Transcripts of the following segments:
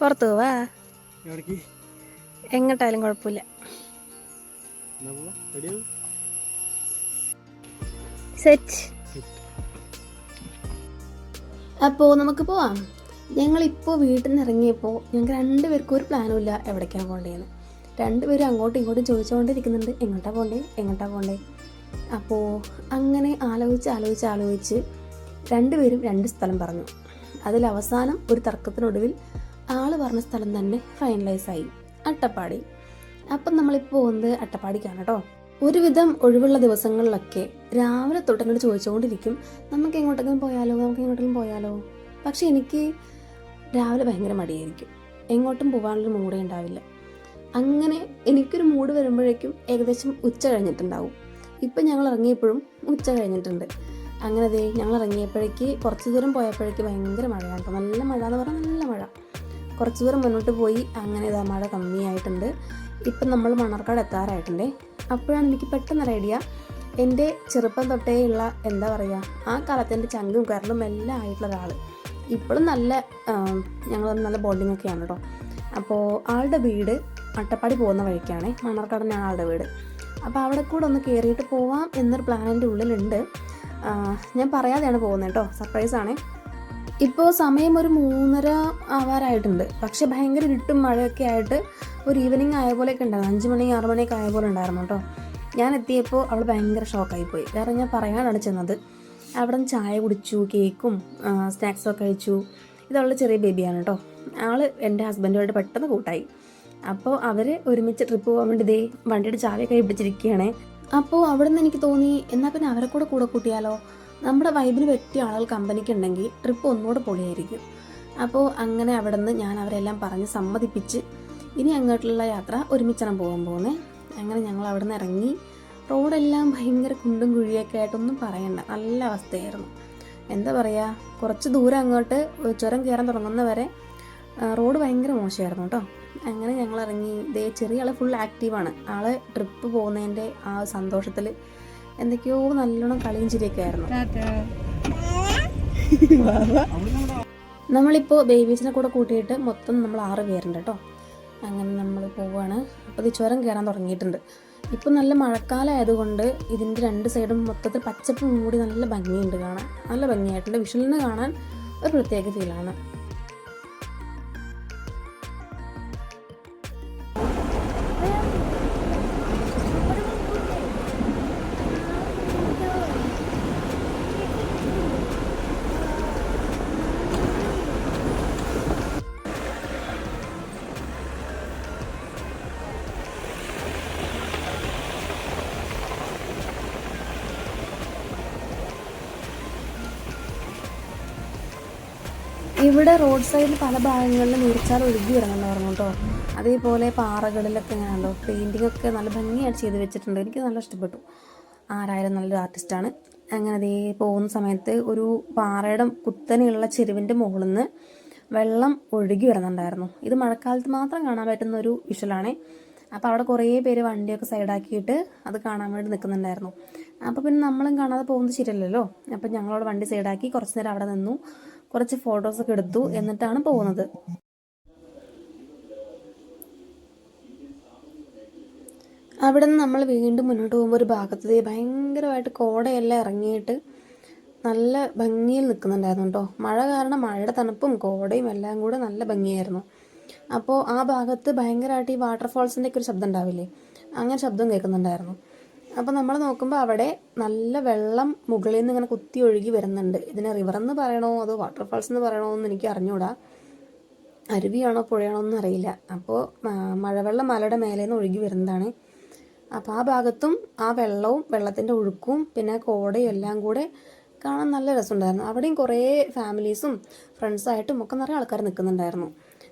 പുറത്തു പോവാ. എങ്ങോട്ടായാലും കുഴപ്പമില്ല. സെറ്റ് അപ്പോൾ നമുക്ക് പോവാം. ഞങ്ങളിപ്പോൾ വീട്ടിൽ നിന്ന് ഇറങ്ങിയപ്പോൾ ഞങ്ങൾക്ക് രണ്ടുപേർക്കും ഒരു പ്ലാനും ഇല്ല എവിടേക്കാണ് പോകേണ്ടതെന്ന് രണ്ടുപേരും അങ്ങോട്ടും ഇങ്ങോട്ടും ചോദിച്ചുകൊണ്ടിരിക്കുന്നുണ്ട് എങ്ങോട്ടാ പോകണ്ടേ എങ്ങോട്ടാ പോകണ്ടേ അപ്പോൾ അങ്ങനെ ആലോചിച്ച് ആലോചിച്ച് ആലോചിച്ച് രണ്ടുപേരും രണ്ട് സ്ഥലം പറഞ്ഞു. അതിൽ അവസാനം ഒരു തർക്കത്തിനൊടുവിൽ ആൾ പറഞ്ഞ സ്ഥലം തന്നെ ഫൈനലൈസ് ആയി. അട്ടപ്പാടി. അപ്പം നമ്മളിപ്പോൾ പോകുന്നത് അട്ടപ്പാടിക്കാണ് കേട്ടോ ഒരുവിധം ഒഴിവുള്ള ദിവസങ്ങളിലൊക്കെ രാവിലെ തൊട്ടങ്ങോട്ട് ചോദിച്ചുകൊണ്ടിരിക്കും നമുക്ക് എങ്ങോട്ടെങ്കിലും പോയാലോ? നമുക്ക് എങ്ങോട്ടെങ്കിലും പോയാലോ? പക്ഷെ എനിക്ക് രാവിലെ ഭയങ്കര മടിയായിരിക്കും. എങ്ങോട്ടും പോകാനുള്ള മൂടേ ഉണ്ടാവില്ല. അങ്ങനെ എനിക്കൊരു മൂഡ് വരുമ്പോഴേക്കും ഏകദേശം ഉച്ച കഴിഞ്ഞിട്ടുണ്ടാവും. ഇപ്പം ഞങ്ങൾ ഇറങ്ങിയപ്പോഴും ഉച്ച കഴിഞ്ഞിട്ടുണ്ട്. അങ്ങനെ ദേ ഞങ്ങൾ ഇറങ്ങിയപ്പോഴേക്ക് കുറച്ച് ദൂരം പോയപ്പോഴേക്ക് ഭയങ്കര മഴയാണ് നല്ല മഴ. എന്ന് പറഞ്ഞാൽ നല്ല മഴ. കുറച്ച് ദൂരം മുന്നോട്ട് പോയി അങ്ങനെ ഇതാ മഴ കമ്മിയായിട്ടുണ്ട്. ഇപ്പം നമ്മൾ മണ്ണാർക്കാട് എത്താറായിട്ടുണ്ടേ. അപ്പോഴാണ് എനിക്ക് പെട്ടെന്ന് ഒരു ഐഡിയ. എന്റെ ചെറുപ്പം തൊട്ടേ ഉള്ള എന്താ പറയുക ആ കാലത്ത് എന്റെ ചങ്കും കരളും എല്ലാം ആയിട്ടുള്ള ഒരാൾ ഇപ്പോഴും നല്ല ഞങ്ങൾ നല്ല ബോണ്ടിങ് ഒക്കെയാണ് കേട്ടോ അപ്പോൾ ആളുടെ വീട് അട്ടപ്പാടി പോകുന്ന വഴിക്കാണ്. മണ്ണാർക്കാടിനാണ് ആളുടെ വീട്. അപ്പോൾ അവിടെ കൂടെ ഒന്ന് കയറിയിട്ട് പോവാം എന്നൊരു പ്ലാൻ എന്റെ ഉള്ളിലുണ്ട്. ഞാൻ പറയാതെയാണ് പോകുന്നത് കേട്ടോ സർപ്രൈസാണ് ഇപ്പോൾ സമയം ഒരു മൂന്നര ആവാറായിട്ടുണ്ട്. പക്ഷെ ഭയങ്കര ഇരുട്ടും മഴയൊക്കെ ആയിട്ട് ഒരു ഈവനിങ് ആയ പോലെയൊക്കെ ഉണ്ടായിരുന്നു. അഞ്ച് മണി ആറ് മണിയൊക്കെ ആയ പോലെ ഉണ്ടായിരുന്നു കേട്ടോ. ഞാൻ എത്തിയപ്പോൾ അവൾ ഭയങ്കര ഷോക്കായി പോയി. കാരണം ഞാൻ പറയാനാണ് ചെന്നത്. അവിടെ നിന്ന് ചായ കുടിച്ചു കേക്കും സ്നാക്സും ഒക്കെ കഴിച്ചു. ഇതവളുടെ ചെറിയ ബേബിയാണ് കേട്ടോ. ആൾ എന്റെ ഹസ്ബൻഡുമായിട്ട് പെട്ടെന്ന് കൂട്ടായി. അപ്പോൾ അവർ ഒരുമിച്ച് ട്രിപ്പ് പോകാൻ വേണ്ടി ഇതേ വണ്ടിയുടെ ചായ പിടിച്ചിരിക്കുകയാണ്. അപ്പോൾ അവിടെ നിന്ന് എനിക്ക് തോന്നി എന്നാൽ പിന്നെ അവരെ കൂടെ കൂടെ കൂട്ടിയാലോ? നമ്മുടെ വൈബിന് പറ്റിയ ആളുകൾ കമ്പനിക്ക് ഉണ്ടെങ്കിൽ ട്രിപ്പ് ഒന്നുകൂടെ പൊളിയായിരിക്കും. അപ്പോൾ അങ്ങനെ അവിടെ നിന്ന് ഞാൻ അവരെല്ലാം പറഞ്ഞ് സമ്മതിപ്പിച്ച് ഇനി അങ്ങോട്ടുള്ള യാത്ര ഒരുമിച്ചാണ് പോകാൻ പോകുന്നത് അങ്ങനെ ഞങ്ങൾ അവിടെ നിന്ന് ഇറങ്ങി റോഡെല്ലാം ഭയങ്കര കുണ്ടും കുഴിയൊക്കെ ആയിട്ടൊന്നും പറയണ്ട. നല്ല അവസ്ഥയായിരുന്നു. എന്താ പറയുക കുറച്ച് ദൂരം അങ്ങോട്ട് ചുരം കയറാൻ തുടങ്ങുന്നവരെ റോഡ് ഭയങ്കര മോശമായിരുന്നു കേട്ടോ. അങ്ങനെ ഞങ്ങൾ ഇറങ്ങി. ദേ ചെറിയ ആൾ ഫുൾ ആക്റ്റീവാണ് ആൾ ട്രിപ്പ് പോകുന്നതിന്റെ ആ സന്തോഷത്തിൽ എന്തൊക്കെയോ നല്ലോണം കളിയും ചിരിയൊക്കെ ആയിരുന്നു. നമ്മളിപ്പോൾ ബേബീസിനെ കൂടെ കൂട്ടിയിട്ട് മൊത്തം നമ്മൾ ആറ് പേരുണ്ട് കേട്ടോ അങ്ങനെ നമ്മൾ പോവുകയാണ് അപ്പോൾ ഇത് ചുരം കയറാൻ തുടങ്ങിയിട്ടുണ്ട്. ഇപ്പം നല്ല മഴക്കാലം ആയതുകൊണ്ട് ഇതിന്റെ രണ്ട് സൈഡും മൊത്തത്തിൽ പച്ചപ്പ് മൂടി നല്ല ഭംഗിയുണ്ട് കാണാൻ. നല്ല ഭംഗിയായിട്ടുണ്ട്. വിഷുലിന് കാണാൻ ഒരു പ്രത്യേക ഫീലാണ് ഇവിടെ റോഡ് സൈഡിൽ പല ഭാഗങ്ങളിലും നീർച്ചാൽ ഒഴുകി വരുന്നുണ്ടായിരുന്നു കേട്ടോ അതേപോലെ പാറകളിലൊക്കെ ഇങ്ങനെ ഉണ്ടോ? പെയിന്റിംഗ് ഒക്കെ നല്ല ഭംഗിയായിട്ട് ചെയ്ത് വെച്ചിട്ടുണ്ട്. എനിക്ക് നല്ല ഇഷ്ടപ്പെട്ടു. ആരായാലും നല്ലൊരു ആർട്ടിസ്റ്റാണ് അങ്ങനെ അതേ പോകുന്ന സമയത്ത് ഒരു പാറയുടെ കുത്തനെയുള്ള ചെരുവിന്റെ മുകളിൽ നിന്ന് വെള്ളം ഒഴുകി വരുന്നുണ്ടായിരുന്നു. ഇത് മഴക്കാലത്ത് മാത്രം കാണാൻ പറ്റുന്ന ഒരു വിഷലാണ് അപ്പോൾ അവിടെ കുറേ പേര് വണ്ടിയൊക്കെ സൈഡാക്കിയിട്ട് അത് കാണാൻ വേണ്ടി നിൽക്കുന്നുണ്ടായിരുന്നു അപ്പോൾ പിന്നെ നമ്മളും കാണാതെ പോകുന്നത് ശരിയല്ലല്ലോ? അപ്പോൾ ഞങ്ങളവിടെ വണ്ടി സൈഡാക്കി കുറച്ച് നേരം അവിടെ നിന്നു. കുറച്ച് ഫോട്ടോസൊക്കെ എടുത്തു എന്നിട്ടാണ് പോകുന്നത്. അവിടെ നിന്ന് നമ്മൾ വീണ്ടും മുന്നോട്ട് പോകുമ്പോൾ ഒരു ഭാഗത്ത് ഭയങ്കരമായിട്ട് കോടയെല്ലാം ഇറങ്ങിയിട്ട് നല്ല ഭംഗിയിൽ നിൽക്കുന്നുണ്ടായിരുന്നു കേട്ടോ. മഴ കാരണം മഴയുടെ തണുപ്പും കോടയും എല്ലാം കൂടെ നല്ല ഭംഗിയായിരുന്നു. അപ്പോൾ ആ ഭാഗത്ത് ഭയങ്കരമായിട്ട് ഈ വാട്ടർഫോൾസിന്റെ ഒക്കെ ഒരു ശബ്ദം ഉണ്ടാവില്ലേ? അങ്ങനെ ശബ്ദം കേൾക്കുന്നുണ്ടായിരുന്നു. അപ്പോൾ നമ്മൾ നോക്കുമ്പോൾ അവിടെ നല്ല വെള്ളം മുകളിൽ നിന്ന് ഇങ്ങനെ കുത്തി ഒഴുകി വരുന്നുണ്ട്. ഇതിനെ റിവർ എന്ന് പറയണോ അതോ വാട്ടർഫാൾസ് എന്ന് പറയണോ എന്ന് എനിക്ക് അറിഞ്ഞൂടാ. അരുവിയാണോ പുഴയാണോ ഒന്നും അറിയില്ല. അപ്പോൾ മഴവെള്ളം മലയുടെ മേലെ നിന്ന് ഒഴുകി വരുന്നതാണ്. അപ്പോൾ ആ ഭാഗത്തും ആ വെള്ളവും വെള്ളത്തിന്റെ ഒഴുക്കും പിന്നെ കോടയും എല്ലാം കൂടെ കാണാൻ നല്ല രസമുണ്ടായിരുന്നു. അവിടെയും കുറേ ഫാമിലീസും ഫ്രണ്ട്സായിട്ടും ഒക്കെ നിറയെ ആൾക്കാർ നിൽക്കുന്നുണ്ടായിരുന്നു.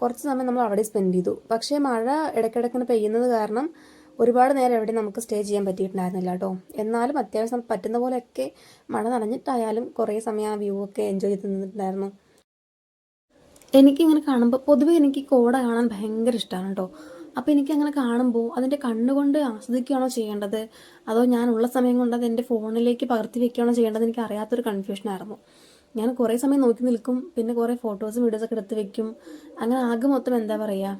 കുറച്ച് സമയം നമ്മൾ അവിടെ സ്പെൻഡ് ചെയ്തു. പക്ഷേ മഴ ഇടയ്ക്കിടയ്ക്കിന് പെയ്യുന്നത് കാരണം ഒരുപാട് നേരം എവിടെ നമുക്ക് സ്റ്റേ ചെയ്യാൻ പറ്റിയിട്ടുണ്ടായിരുന്നില്ല കേട്ടോ എന്നാലും അത്യാവശ്യം പറ്റുന്ന പോലെയൊക്കെ മഴ നനഞ്ഞിട്ടായാലും കുറേ സമയം ആ വ്യൂ ഒക്കെ എൻജോയ് ചെയ്ത് നിന്നിട്ടുണ്ടായിരുന്നു. എനിക്കിങ്ങനെ കാണുമ്പോൾ പൊതുവേ എനിക്ക് കോട കാണാൻ ഭയങ്കര ഇഷ്ടമാണ് കേട്ടോ അപ്പോൾ എനിക്ക് അങ്ങനെ കാണുമ്പോൾ അതിന്റെ കണ്ണുകൊണ്ട് ആസ്വദിക്കുകയാണോ ചെയ്യേണ്ടത്? അതോ ഞാൻ ഉള്ള സമയം കൊണ്ട് അത് എന്റെ ഫോണിലേക്ക് പകർത്തി വെക്കുകയാണോ ചെയ്യേണ്ടത്? എനിക്ക് അറിയാത്തൊരു കൺഫ്യൂഷനായിരുന്നു ഞാൻ കുറേ സമയം നോക്കി നിൽക്കും പിന്നെ കുറേ ഫോട്ടോസും വീഡിയോസൊക്കെ എടുത്ത് വെക്കും. അങ്ങനെ ആകെ മൊത്തം എന്താ പറയുക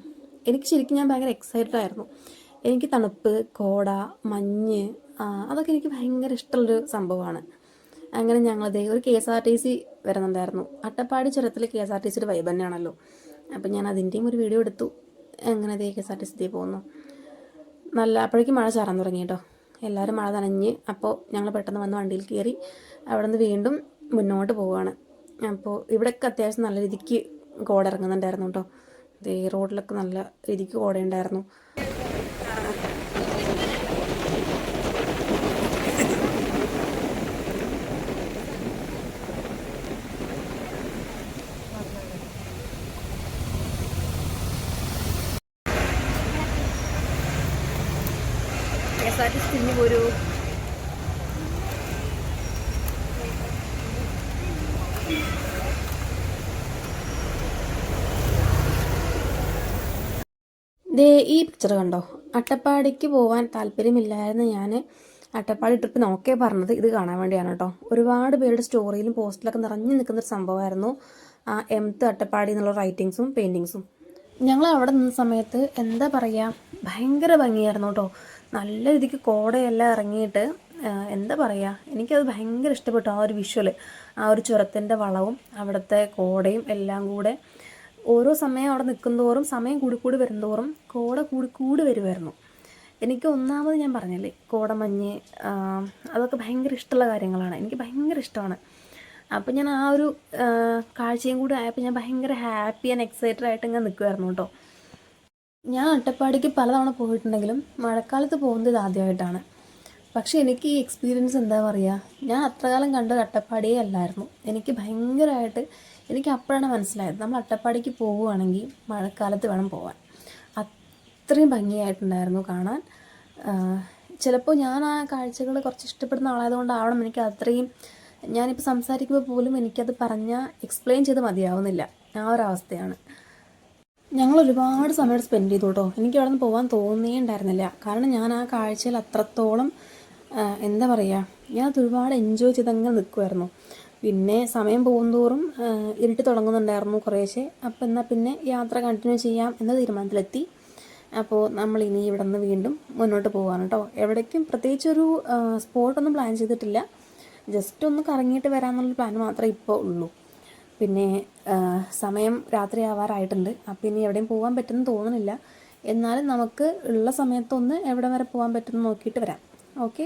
എനിക്ക് ശരിക്കും ഞാൻ ഭയങ്കര എക്സൈറ്റഡ് ആയിരുന്നു. എനിക്ക് തണുപ്പ് കോട മഞ്ഞ് അതൊക്കെ എനിക്ക് ഭയങ്കര ഇഷ്ടമുള്ളൊരു സംഭവമാണ്. അങ്ങനെ ഞങ്ങളത് ഒരു K S R T C വരുന്നുണ്ടായിരുന്നു. അട്ടപ്പാടി ചുരത്തിൽ കെ എസ് ആർ ടി സിയുടെ വൈബ് തന്നെയാണല്ലോ. അപ്പം ഞാൻ അതിന്റെയും ഒരു വീഡിയോ എടുത്തു. അങ്ങനെ അതേ K S R T C പോകുന്നു നല്ല അപ്പോഴേക്കും മഴ ചാറാൻ തുടങ്ങി കേട്ടോ എല്ലാവരും മഴ നനഞ്ഞ് അപ്പോൾ ഞങ്ങൾ പെട്ടെന്ന് വന്ന് വണ്ടിയിൽ കയറി അവിടെ നിന്ന് വീണ്ടും മുന്നോട്ട് പോവുകയാണ് അപ്പോൾ ഇവിടെയൊക്കെ അത്യാവശ്യം നല്ല രീതിക്ക് കോട ഇറങ്ങുന്നുണ്ടായിരുന്നു കേട്ടോ ദേ റോഡിലൊക്കെ നല്ല രീതിക്ക് കോടയുണ്ടായിരുന്നു K S R T C തിരിഞ്ഞു പോരൂ ദേ ഈ പിക്ചർ കണ്ടോ? അട്ടപ്പാടിക്ക് പോകാൻ താല്പര്യമില്ലായിരുന്നു ഞാൻ. അട്ടപ്പാടി ട്രിപ്പ് നോക്കേ പറഞ്ഞത് ഇത് കാണാൻ വേണ്ടിയാണ് കേട്ടോ. ഒരുപാട് പേരുടെ സ്റ്റോറിയിലും പോസ്റ്റിലൊക്കെ നിറഞ്ഞു നിൽക്കുന്ന ഒരു സംഭവമായിരുന്നു ആ എംത്ത് അട്ടപ്പാടി എന്നുള്ള റൈറ്റിങ്സും പെയിന്റിങ്സും ഞങ്ങൾ അവിടെ നിന്ന സമയത്ത് എന്താ പറയുക ഭയങ്കര ഭംഗിയായിരുന്നു കേട്ടോ. നല്ല രീതിക്ക് കോടയെല്ലാം ഇറങ്ങിയിട്ട് എന്താ പറയുക എനിക്കത് ഭയങ്കര ഇഷ്ടപ്പെട്ടു ആ ഒരു വിഷ്വൽ ആ ഒരു ചുരത്തിന്റെ വളവും അവിടുത്തെ കോടയും എല്ലാം കൂടെ. ഓരോ സമയം അവിടെ നിൽക്കുന്തോറും സമയം കൂടി കൂടി വരുന്തോറും കോട കൂടി കൂടി വരുമായിരുന്നു എനിക്ക് ഒന്നാമത് ഞാൻ പറഞ്ഞില്ലേ കോടമഞ്ഞ് അതൊക്കെ ഭയങ്കര ഇഷ്ടമുള്ള കാര്യങ്ങളാണ്. എനിക്ക് ഭയങ്കര ഇഷ്ടമാണ്. അപ്പം ഞാൻ ആ ഒരു കാഴ്ചയും കൂടി ആയപ്പോൾ ഞാൻ ഭയങ്കര ഹാപ്പി ആൻഡ് എക്സൈറ്റഡ് ആയിട്ട് ഇങ്ങനെ നിൽക്കുമായിരുന്നു കേട്ടോ. ഞാൻ അട്ടപ്പാടിക്ക് പലതവണ പോയിട്ടുണ്ടെങ്കിലും മഴക്കാലത്ത് പോകുന്നത് ഇതാദ്യമായിട്ടാണ് പക്ഷേ എനിക്ക് ഈ എക്സ്പീരിയൻസ് എന്താ പറയുക? ഞാൻ അത്രകാലം കണ്ടത് അട്ടപ്പാടിയേ അല്ലായിരുന്നു. എനിക്ക് ഭയങ്കരമായിട്ട് എനിക്ക് അപ്പോഴാണ് മനസ്സിലായത്. നമ്മൾ അട്ടപ്പാടിക്ക് പോവുകയാണെങ്കിൽ മഴക്കാലത്ത് വേണം പോവാൻ. അത്രയും ഭംഗിയായിട്ടുണ്ടായിരുന്നു കാണാൻ. ചിലപ്പോൾ ഞാൻ ആ കാഴ്ചകൾ കുറച്ച് ഇഷ്ടപ്പെടുന്ന ആളായതുകൊണ്ടാവണം എനിക്ക് അത്രയും ഞാനിപ്പോൾ സംസാരിക്കുമ്പോൾ പോലും എനിക്കത് പറഞ്ഞാൽ എക്സ്പ്ലെയിൻ ചെയ്ത് മതിയാവുന്നില്ല. ആ ഒരു അവസ്ഥയാണ്. ഞങ്ങൾ ഒരുപാട് സമയം സ്പെൻഡ് ചെയ്തു കേട്ടോ. എനിക്ക് അവിടെ നിന്ന് പോകാൻ തോന്നിയേ ഉണ്ടായിരുന്നില്ല. കാരണം ഞാൻ ആ കാഴ്ചയിൽ അത്രത്തോളം എന്താ പറയുക ഞാൻ അത് ഒരുപാട് എൻജോയ് ചെയ്തങ്ങനെ നിൽക്കുമായിരുന്നു പിന്നെ സമയം പോകുന്തോറും ഇരുട്ട് തുടങ്ങുന്നുണ്ടായിരുന്നു കുറേശ്ശെ. അപ്പം എന്നാൽ പിന്നെ യാത്ര കണ്ടിന്യൂ ചെയ്യാം എന്ന തീരുമാനത്തിലെത്തി. അപ്പോൾ നമ്മൾ ഇനി ഇവിടെ നിന്ന് വീണ്ടും മുന്നോട്ട് പോകാൻ കേട്ടോ എവിടേക്കും പ്രത്യേകിച്ചൊരു സ്പോട്ടൊന്നും പ്ലാൻ ചെയ്തിട്ടില്ല. ജസ്റ്റ് ഒന്ന് കറങ്ങിയിട്ട് വരാമെന്നുള്ള പ്ലാൻ മാത്രമേ ഇപ്പോൾ ഉള്ളൂ. പിന്നെ സമയം രാത്രി ആവാറായിട്ടുണ്ട് അപ്പം ഇനി എവിടെയും പോകാൻ പറ്റുമെന്ന് തോന്നുന്നില്ല. എന്നാലും നമുക്ക് ഉള്ള സമയത്തൊന്ന് എവിടെ വരെ പോകാൻ പറ്റുമെന്ന് നോക്കിയിട്ട് വരാം. ഓക്കെ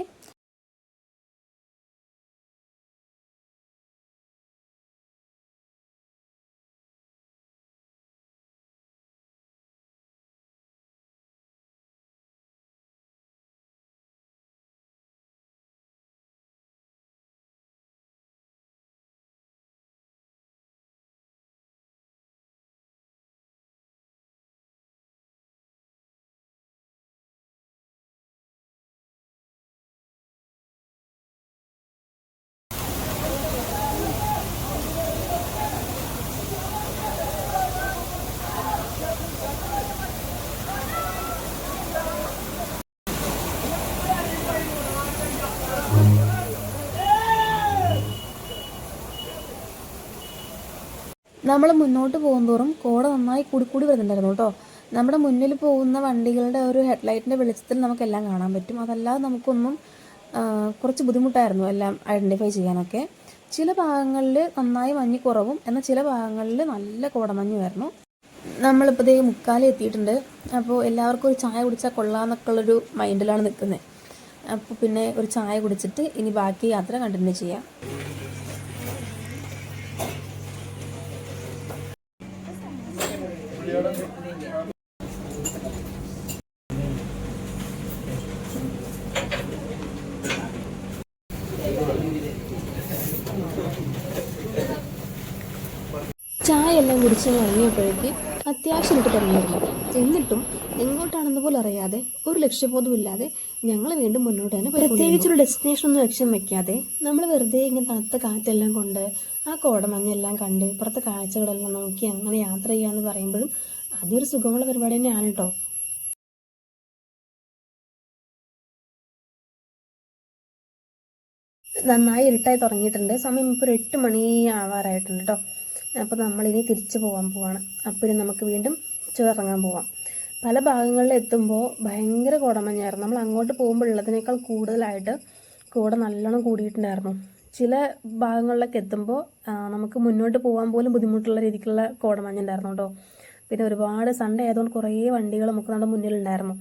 നമ്മൾ മുന്നോട്ട് പോകുന്തോറും കോട നന്നായി കൂടി കൂടി വരുന്നുണ്ടായിരുന്നു കേട്ടോ. നമ്മുടെ മുന്നിൽ പോകുന്ന വണ്ടികളുടെ ഒരു ഹെഡ്ലൈറ്റിന്റെ വെളിച്ചത്തിൽ നമുക്കെല്ലാം കാണാൻ പറ്റും. അതല്ലാതെ നമുക്കൊന്നും കുറച്ച് ബുദ്ധിമുട്ടായിരുന്നു എല്ലാം ഐഡന്റിഫൈ ചെയ്യാനൊക്കെ. ചില ഭാഗങ്ങളിൽ നന്നായി മഞ്ഞ് കുറവും എന്നാൽ ചില ഭാഗങ്ങളിൽ നല്ല കോടമഞ്ഞുമായിരുന്നു നമ്മളിപ്പോൾ ദേ മുക്കാലി എത്തിയിട്ടുണ്ട്. അപ്പോൾ എല്ലാവർക്കും ഒരു ചായ കുടിച്ചാൽ കൊള്ളാമെന്നൊക്കെ ഉള്ളൊരു മൈൻഡിലാണ് നിൽക്കുന്നത് അപ്പോൾ പിന്നെ ഒരു ചായ കുടിച്ചിട്ട് ഇനി ബാക്കി യാത്ര കണ്ടിന്യൂ ചെയ്യാം. ചായ എല്ലാം കുടിച്ച് ഇറങ്ങിയപ്പോഴേക്ക് അത്യാവശ്യം ഇട്ട് തുടങ്ങിയിരുന്നു എന്നിട്ടും എങ്ങോട്ടാണെന്ന് പോലും അറിയാതെ ഒരു ലക്ഷ്യബോധവും ഇല്ലാതെ ഞങ്ങൾ വീണ്ടും മുന്നോട്ട് തന്നെ പ്രത്യേകിച്ച് ഒരു ഡെസ്റ്റിനേഷൻ ഒന്നും ലക്ഷ്യം വെക്കാതെ നമ്മൾ വെറുതെ ഇങ്ങനെ തണുത്ത കാറ്റെല്ലാം കൊണ്ട് ആ കോടമഞ്ഞെല്ലാം കണ്ട് ഇപ്പുറത്തെ കാഴ്ചകളെല്ലാം നോക്കി അങ്ങനെ യാത്ര ചെയ്യാന്ന് പറയുമ്പോഴും അതൊരു സുഖമുള്ള പരിപാടി തന്നെയാണ് കേട്ടോ. നന്നായി ഇരുട്ടായി തുടങ്ങിയിട്ടുണ്ട്. സമയം ഇപ്പോൾ ഒരു എട്ട് മണി ആവാറായിട്ടുണ്ട് കേട്ടോ അപ്പോൾ നമ്മളിനി തിരിച്ചു പോകാൻ പോവാണ്. അപ്പോൾ ഇനി നമുക്ക് വീണ്ടും ചേർങ്ങാൻ പോവാം. പല ഭാഗങ്ങളിൽ എത്തുമ്പോൾ ഭയങ്കര കുടമഞ്ഞായിരുന്നു. നമ്മൾ അങ്ങോട്ട് പോകുമ്പോൾ ഉള്ളതിനേക്കാൾ കൂടുതലായിട്ട് കൂടെ നല്ലോണം കൂടിയിട്ടുണ്ടായിരുന്നു. ചില ഭാഗങ്ങളിലൊക്കെ എത്തുമ്പോൾ നമുക്ക് മുന്നോട്ട് പോകാൻ പോലും ബുദ്ധിമുട്ടുള്ള രീതിക്കുള്ള കോടമഞ്ഞുണ്ടായിരുന്നു കേട്ടോ പിന്നെ ഒരുപാട് സൺഡേ ആയതുകൊണ്ട് കുറേ വണ്ടികൾ നമുക്ക് നമ്മുടെ മുന്നിലുണ്ടായിരുന്നു.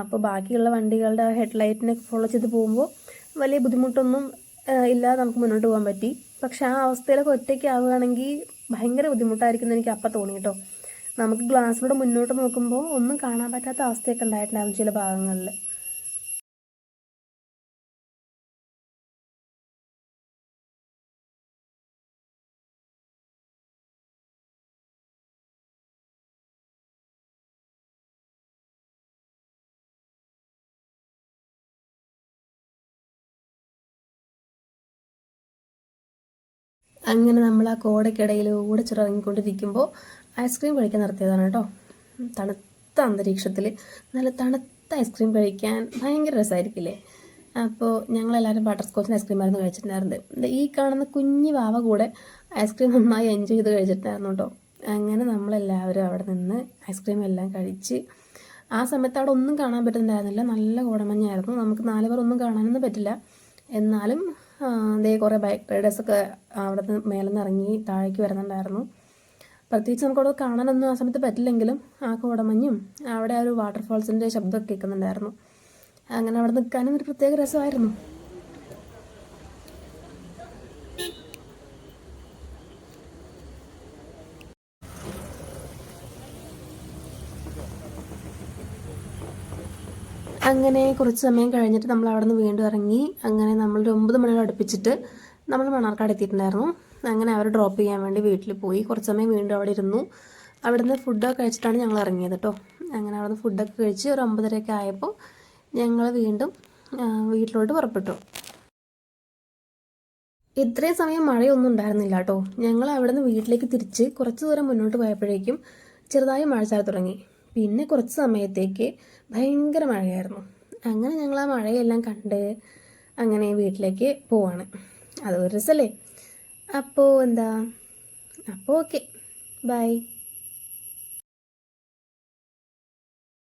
അപ്പോൾ ബാക്കിയുള്ള വണ്ടികളുടെ ഹെഡ്ലൈറ്റിനെ ഫോളോ ചെയ്ത് പോകുമ്പോൾ വലിയ ബുദ്ധിമുട്ടൊന്നും ഇല്ലാതെ നമുക്ക് മുന്നോട്ട് പോകാൻ പറ്റി. പക്ഷെ ആ അവസ്ഥയിലൊക്കെ ഒറ്റയ്ക്ക് ആവുകയാണെങ്കിൽ ഭയങ്കര ബുദ്ധിമുട്ടായിരിക്കും എന്ന് എനിക്ക് അപ്പം തോന്നി കേട്ടോ നമുക്ക് ഗ്ലാസ്സിലൂടെ മുന്നോട്ട് നോക്കുമ്പോൾ ഒന്നും കാണാൻ പറ്റാത്ത അവസ്ഥയൊക്കെ ഉണ്ടായിട്ടുണ്ടാകും ചില ഭാഗങ്ങളിൽ. അങ്ങനെ നമ്മൾ ആ കോടയ്ക്കിടയിലൂടെ ചിറങ്ങിക്കൊണ്ടിരിക്കുമ്പോൾ ഐസ്ക്രീം കഴിക്കാൻ നിർത്തിയതാണ് കേട്ടോ. തണുത്ത അന്തരീക്ഷത്തിൽ നല്ല തണുത്ത ഐസ്ക്രീം കഴിക്കാൻ ഭയങ്കര രസമായിരിക്കില്ലേ അപ്പോൾ ഞങ്ങളെല്ലാവരും ബട്ടർ സ്കോച്ചിന് ഐസ്ക്രീം ആയിരുന്നു കഴിച്ചിട്ടുണ്ടായിരുന്നത്. ഈ കാണുന്ന കുഞ്ഞു വാവ കൂടെ ഐസ്ക്രീം നന്നായി എൻജോയ് ചെയ്ത് കഴിച്ചിട്ടുണ്ടായിരുന്നു കേട്ടോ. അങ്ങനെ നമ്മളെല്ലാവരും അവിടെ നിന്ന് ഐസ്ക്രീം എല്ലാം കഴിച്ച് ആ സമയത്ത് അവിടെ ഒന്നും കാണാൻ പറ്റുന്നുണ്ടായിരുന്നില്ല. നല്ല കോടമഞ്ഞായിരുന്നു. നമുക്ക് നാല് പേർ ഒന്നും കാണാനൊന്നും പറ്റില്ല. എന്നാലും ദേ കുറേ ബൈക്ക് റൈഡേഴ്സൊക്കെ അവിടെ നിന്ന് മേലെ നിന്ന് ഇറങ്ങി താഴേക്ക് വരുന്നുണ്ടായിരുന്നു. പ്രത്യേകിച്ച് നമുക്കവിടെ കാണാനൊന്നും ആ സമയത്ത് പറ്റില്ലെങ്കിലും ആ കോടമഞ്ഞും അവിടെ ആ ഒരു വാട്ടർഫാൾസിന്റെ ശബ്ദമൊക്കെ കേൾക്കുന്നുണ്ടായിരുന്നു. അങ്ങനെ അവിടെ നിൽക്കാനും ഒരു പ്രത്യേക രസമായിരുന്നു. അങ്ങനെ കുറച്ച് സമയം കഴിഞ്ഞിട്ട് നമ്മൾ അവിടെ നിന്ന് വീണ്ടും ഇറങ്ങി. അങ്ങനെ നമ്മൾ ഒമ്പത് മണിയോട് അടുപ്പിച്ചിട്ട് നമ്മൾ മണ്ണാർക്കാട് എത്തിയിട്ടുണ്ടായിരുന്നു. അങ്ങനെ അവർ ഡ്രോപ്പ് ചെയ്യാൻ വേണ്ടി വീട്ടിൽ പോയി. കുറച്ച് സമയം വീണ്ടും അവിടെ ഇരുന്നു. അവിടെ നിന്ന് ഫുഡൊക്കെ കഴിച്ചിട്ടാണ് ഞങ്ങൾ ഇറങ്ങിയത് കേട്ടോ അങ്ങനെ അവിടെ നിന്ന് ഫുഡൊക്കെ കഴിച്ച് ഒരു ഒമ്പതരയൊക്കെ ആയപ്പോൾ ഞങ്ങൾ വീണ്ടും വീട്ടിലോട്ട് പുറപ്പെട്ടു. ഇത്രയും സമയം മഴയൊന്നും ഉണ്ടായിരുന്നില്ല കേട്ടോ ഞങ്ങൾ അവിടെ നിന്ന് വീട്ടിലേക്ക് തിരിച്ച് കുറച്ച് ദൂരം മുന്നോട്ട് പോയപ്പോഴേക്കും ചെറുതായി മഴ ചാറി തുടങ്ങി. പിന്നെ കുറച്ച് സമയത്തേക്ക് ഭയങ്കര മഴയായിരുന്നു. അങ്ങനെ ഞങ്ങൾ ആ മഴയെല്ലാം കണ്ട് അങ്ങനെ വീട്ടിലേക്ക് പോവാണ്. അത് ഒരു രസമല്ലേ അപ്പോൾ എന്താ? അപ്പോൾ ഓക്കെ. ബൈ.